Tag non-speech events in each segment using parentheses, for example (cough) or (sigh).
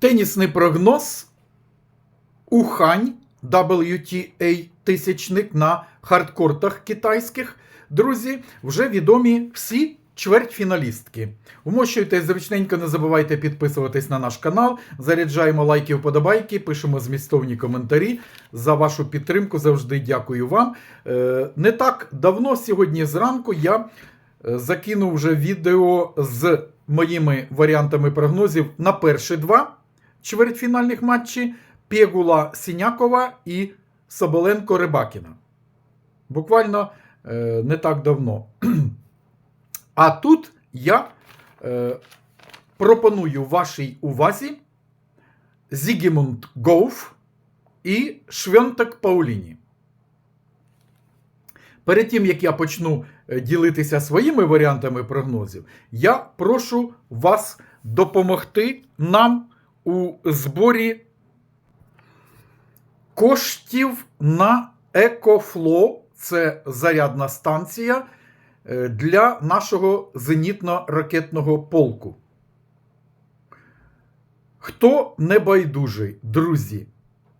Тенісний прогноз Ухань WTA тисячник на хардкортах китайських. Друзі, вже відомі всі чвертьфіналістки. Вмощуйте зручненько, не забувайте підписуватись на наш канал. Заряджаємо лайки, вподобайки, пишемо змістовні коментарі. За вашу підтримку завжди дякую вам. Е, Не так давно, сьогодні зранку, я е, закинув вже відео з моїми варіантами прогнозів на перші два чвертьфінальних матчі Пєгула Сінякова і Соболенко Рибакіна. Буквально е, не так давно. (clears throat) А тут я е, пропоную вашій увазі Зігімунд Гоуф і Швьонтек Пауліні. Перед тим, як я почну е, ділитися своїми варіантами прогнозів, я прошу вас допомогти нам у зборі коштів на Екофло. Це зарядна станція е, для нашого зенітно-ракетного полку. Хто не байдужий, друзі,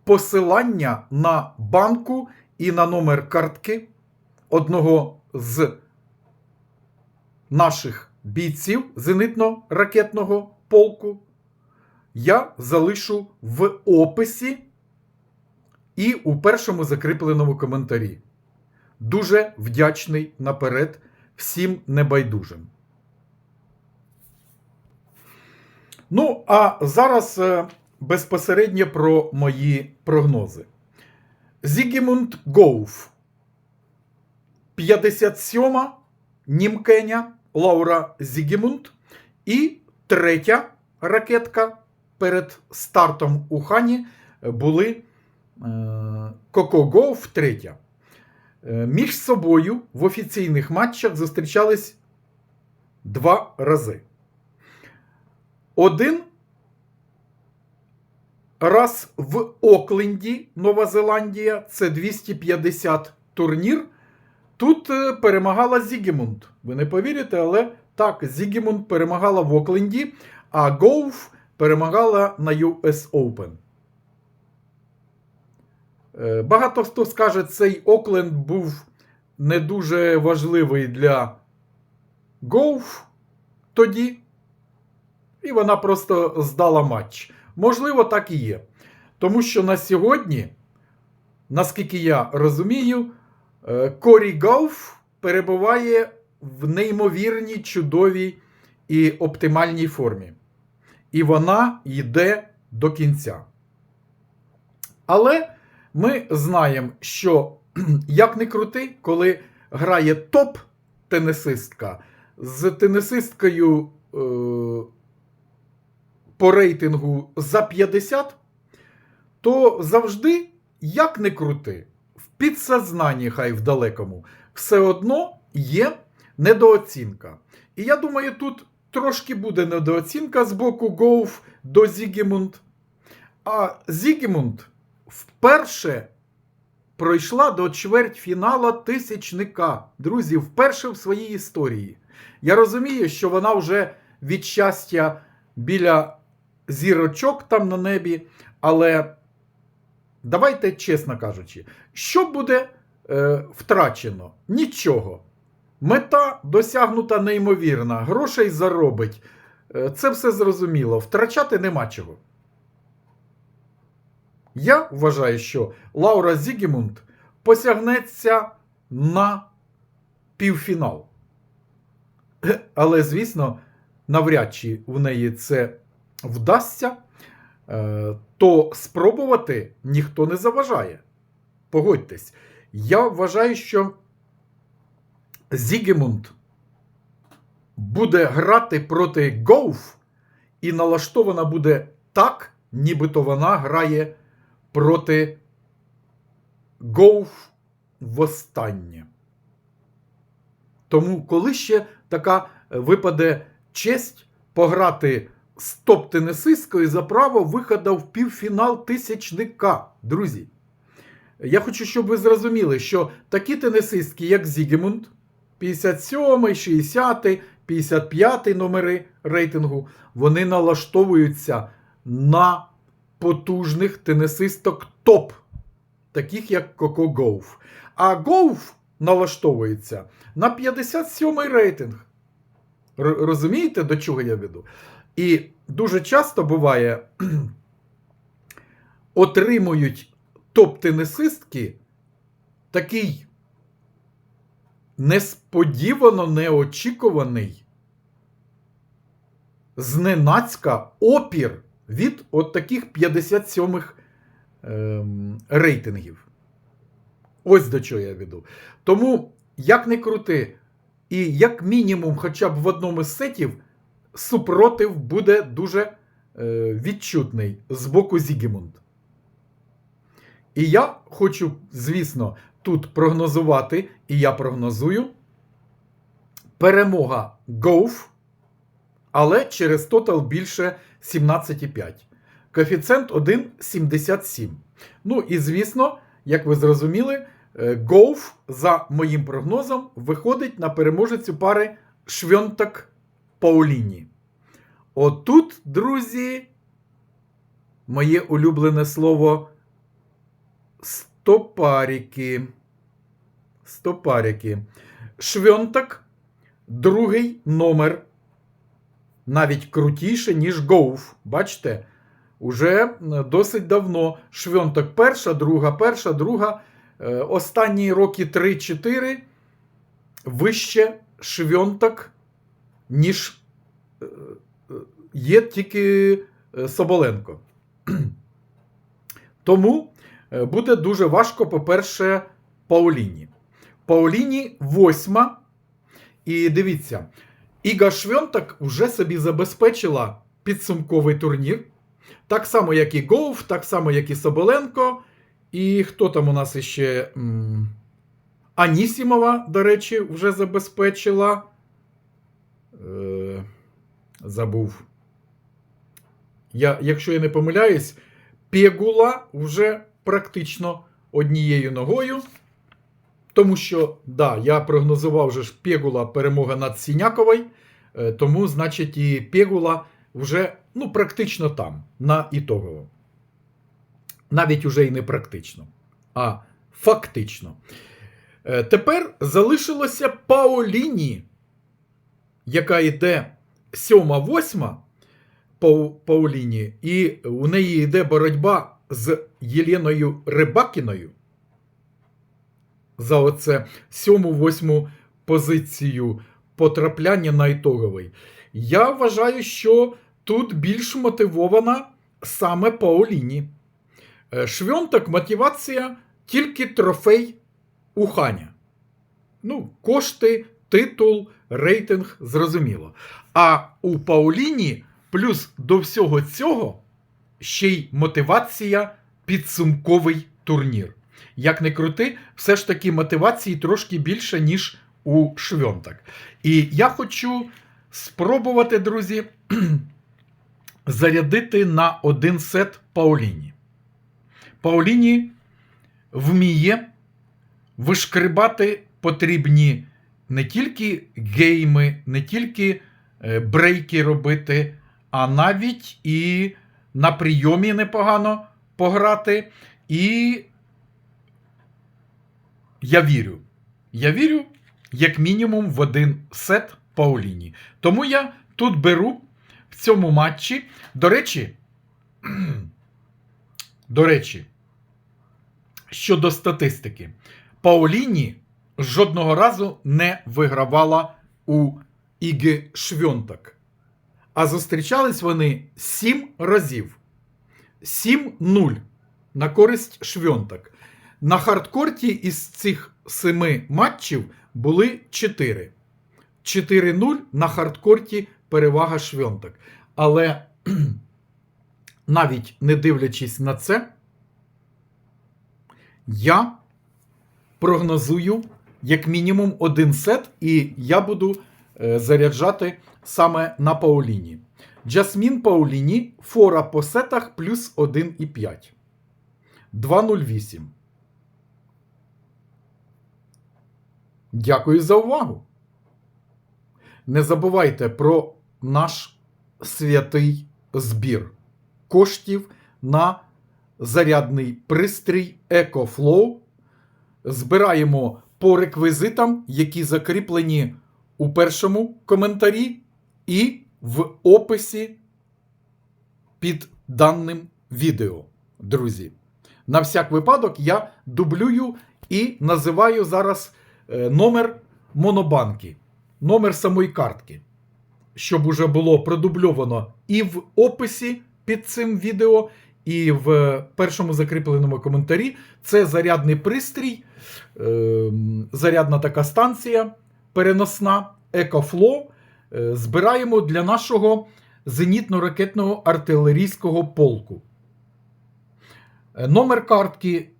посилання на банку і на номер картки одного з наших бійців зенитно-ракетного полку я залишу в описі і у першому закріпленому коментарі. Дуже вдячний наперед всім небайдужим. Ну, а зараз е, безпосередньо про мої прогнози. Зігімунд Гоуф. 57-ма Німкеня Лаура Зігімунд. І третя ракетка перед стартом у Хані були е, Коко Гоуф третя. Е, Між собою в офіційних матчах зустрічались два рази. Один раз в Окленді, Нова Зеландія, це 250 турнір. Тут е, перемагала Зігімунд. Ви не повірите, але так, Зігімунд перемагала в Окленді, а Гоуф перемагала на US Open. Е, Багато хто скаже, цей Окленд був не дуже важливий для Гоуф тоді. І вона просто здала матч. Можливо, так і є. Тому що на сьогодні, наскільки я розумію, е, Корі Гоуф перебуває в неймовірній, чудовій і оптимальній формі. І вона йде до кінця. Але ми знаємо, що (clears throat) як не крути, коли грає топ-тенісистка з тенісисткою е, по рейтингу за 50, то завжди, як не крути, в підсознанні, хай в далекому, все одно є недооцінка. І я думаю, тут трошки буде недооцінка з боку Гоуф до Зігімунд. А Зігімунд вперше пройшла до чвертьфінала тисячника. Друзі, вперше в своїй історії. Я розумію, що вона вже від щастя біля зірочок там на небі, але давайте чесно кажучи, що буде е, втрачено? Нічого. Мета досягнута неймовірна, грошей заробить. Е, Це все зрозуміло. Втрачати нема чого. Я вважаю, що Лаура Зігімунд посягнеться на півфінал. Але, звісно, навряд чи в неї це вдасться, е, то спробувати ніхто не заважає. Погодьтесь, я вважаю, що Зігімунд буде грати проти Гоуф і налаштована буде так, нібито вона грає проти Гоуф востаннє. Тому, коли ще така е, випаде честь пограти з топ-тенісисткою за право виходу в півфінал тисячника, друзі. Я хочу, щоб ви зрозуміли, що такі тенісистки, як Зігімунд, 57, 60, 55 номери рейтингу, вони налаштовуються на потужних тенісисток топ, таких як Коко Гоуф. А Гоуф налаштовується на 57-й рейтинг. Р- розумієте, до чого я веду? І дуже часто буває, (clears throat) отримують топ-тенісистки такий несподівано неочікуваний зненацька опір від от таких 57-х ем, рейтингів. Ось до чого я веду. Тому, як не крути, і як мінімум, хоча б в одному з сетів, супротив буде дуже е, відчутний з боку Зігімунд. І я хочу, звісно, тут прогнозувати, і я прогнозую перемога Гоуф, але через тотал більше 17,5. Коефіцієнт 1,77. Ну і звісно, як ви зрозуміли, е, Гоуф, за моїм прогнозом, виходить на переможецю пари Швьонтак Пауліні. Отут, друзі, моє улюблене слово стопаріки. Стопаріки. Швьонтак другий номер. Навіть крутіше, ніж Гоуф. Бачите? Уже е, досить давно. Швьонтак перша, друга, перша, друга. Е, Останні роки 3-4 вище Швьонтак, ніж е, є тільки Соболенко. (clears throat) Тому буде дуже важко, по-перше, Пауліні. Пауліні восьма. І дивіться, Іга Швьонтак вже собі забезпечила підсумковий турнір. Так само, як і Гоуф, так само, як і Соболенко. І хто там у нас іще? Анісімова, до речі, вже забезпечила. Е, забув. Я, якщо я не помиляюсь, Пегула вже практично однією ногою. Тому що, да, я прогнозував же ж Пегула перемога над Сіняковою. Е, Тому, значить, і Пегула вже ну, практично там, на ітогово. Навіть уже і не практично, а фактично. Е, Тепер залишилося Паоліні, яка йде 7-8 по Пауліні, і у неї йде боротьба з Єленою Рибакіною за оце 7-8 позицію потрапляння на ітоговий. Я вважаю, що тут більш мотивована саме Пауліні. Е, Швьонтак мотивація тільки трофей Уханя. Ну, кошти, титул, рейтинг, зрозуміло. А у Пауліні плюс до всього цього ще й мотивація підсумковий турнір. Як не крути, все ж таки мотивації трошки більше, ніж у Швьонтак. І я хочу спробувати, друзі, (clears throat) зарядити на один сет Пауліні. Пауліні вміє вишкрибати потрібні не тільки гейми, не тільки е, брейки робити, а навіть і на прийомі непогано пограти. І я вірю. Я вірю, як мінімум, в один сет Пауліні. Тому я тут беру в цьому матчі. До речі, (clears throat) до речі, щодо статистики, Пауліні жодного разу не вигравала у Іги Швьонтак. А зустрічались вони 7 разів. 7-0 на користь Швьонтак. На хардкорті із цих семи матчів були 4. 4-0 на хардкорті перевага Швьонтак. Але навіть не дивлячись на це, я прогнозую як мінімум один сет, і я буду заряджати саме на Пауліні. Джасмін Пауліні, фора по сетах плюс 1,5. 2,08. Дякую за увагу. Не забувайте про наш святий збір. коштів на зарядний пристрій EcoFlow. Збираємо по реквізитам, які закріплені у першому коментарі і в описі під даним відео, друзі. На всяк випадок я дублюю і називаю зараз е, номер монобанки, номер самої картки, щоб уже було продубльовано і в описі під цим відео, і в першому закріпленому коментарі. Це зарядний пристрій, е, зарядна така станція переносна EcoFlow. Е, збираємо для нашого зенітно-ракетного артилерійського полку. Е, Номер картки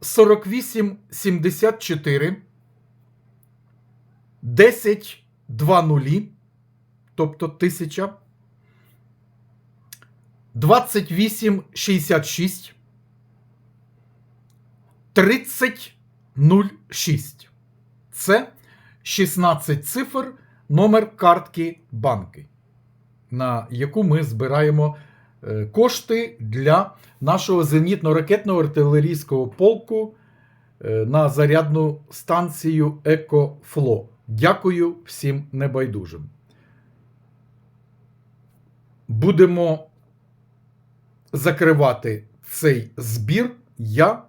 4874 1020, тобто 1000, 2866 3006. Це 16 цифр номер картки банки, на яку ми збираємо е, кошти для нашого зенітно-ракетного артилерійського полку е, на зарядну станцію EcoFlow. Дякую всім небайдужим. Будемо закривати цей збір. Я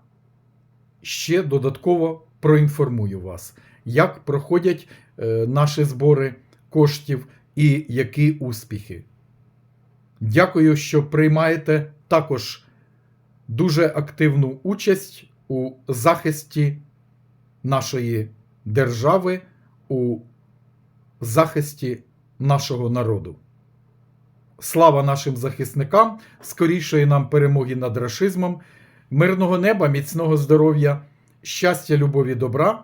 ще додатково проінформую вас, як проходять е, наші збори коштів і які успіхи. Дякую, що приймаєте також дуже активну участь у захисті нашої держави, у захисті нашого народу. Слава нашим захисникам, скорішої нам перемоги над рашизмом, мирного неба, міцного здоров'я, щастя, любові, добра.